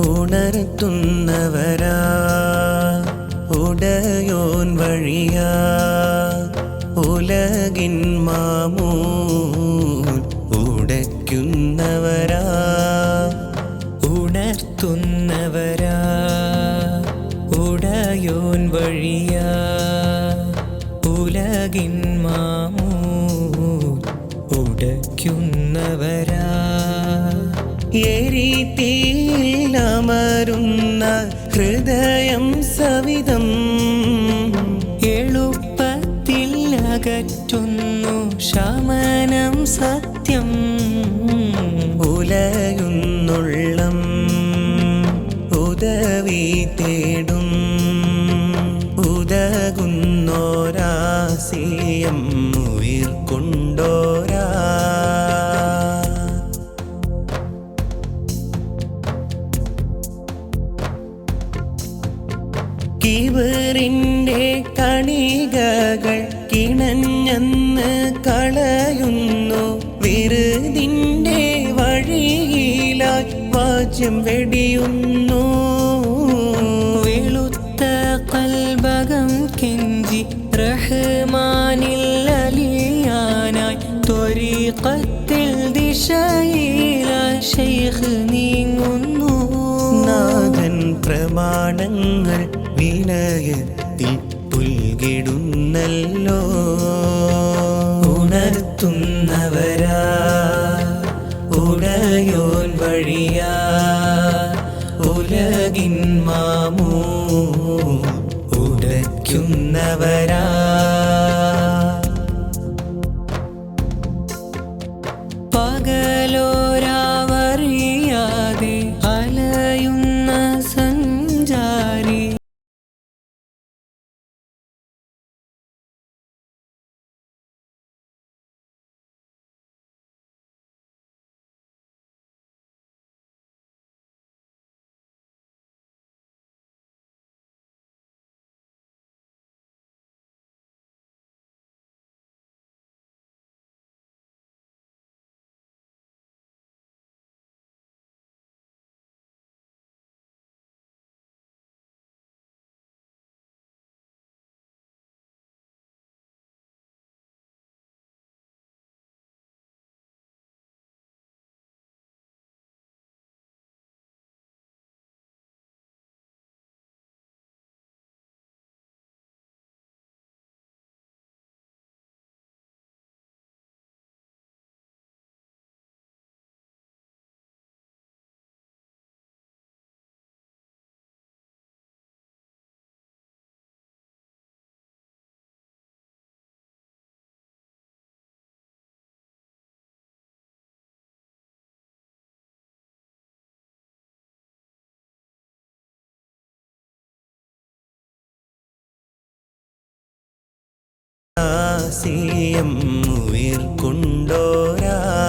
ഉണർത്തുന്നവരാ ഉടയോൻ വഴിയാ ഉലകിൻ മാമൂ ഉടയ്ക്കുന്നവരാ ഉണർത്തുന്നവരാ ഉടയോൻ വഴിയാ ഉലകിൻ മാമൂ ഉടയ്ക്കുന്നവരാ. എരിതീലമരുന്ന ഹൃദയം സവിതം എളുപ്പത്തിൽ അകറ്റുന്നു ശമനം സത്യം ഉലയുന്നുള്ളം ഉദവി തേടും ഉദകുന്നോരാസിയം കിവറിന്റെ കണികകൾ കിണഞ്ഞെന്ന് കളയുന്നു. വിരുതിന്റെ വഴിയിലായി വാജ്യം വെടിയുന്നു. വെളുത്ത കൽബകം കെഞ്ചി റഹ്മാനിൽ അലിയാനായി ത്വരീഖത്തിൽ ദിശയില ശൈഖ് നീങ്ങുന്നു. നാഥൻ പ്രമാണങ്ങൾ വിനയത്തിൽ പുൽകിടുന്നല്ലോ ഉണർത്തുന്നവരാ ഉടയോൻ വഴിയാ ഉലകിൻ മാമൂ ഉടയ്ക്കുന്നവരാ ഉയിർക്കൊണ്ടോരാ?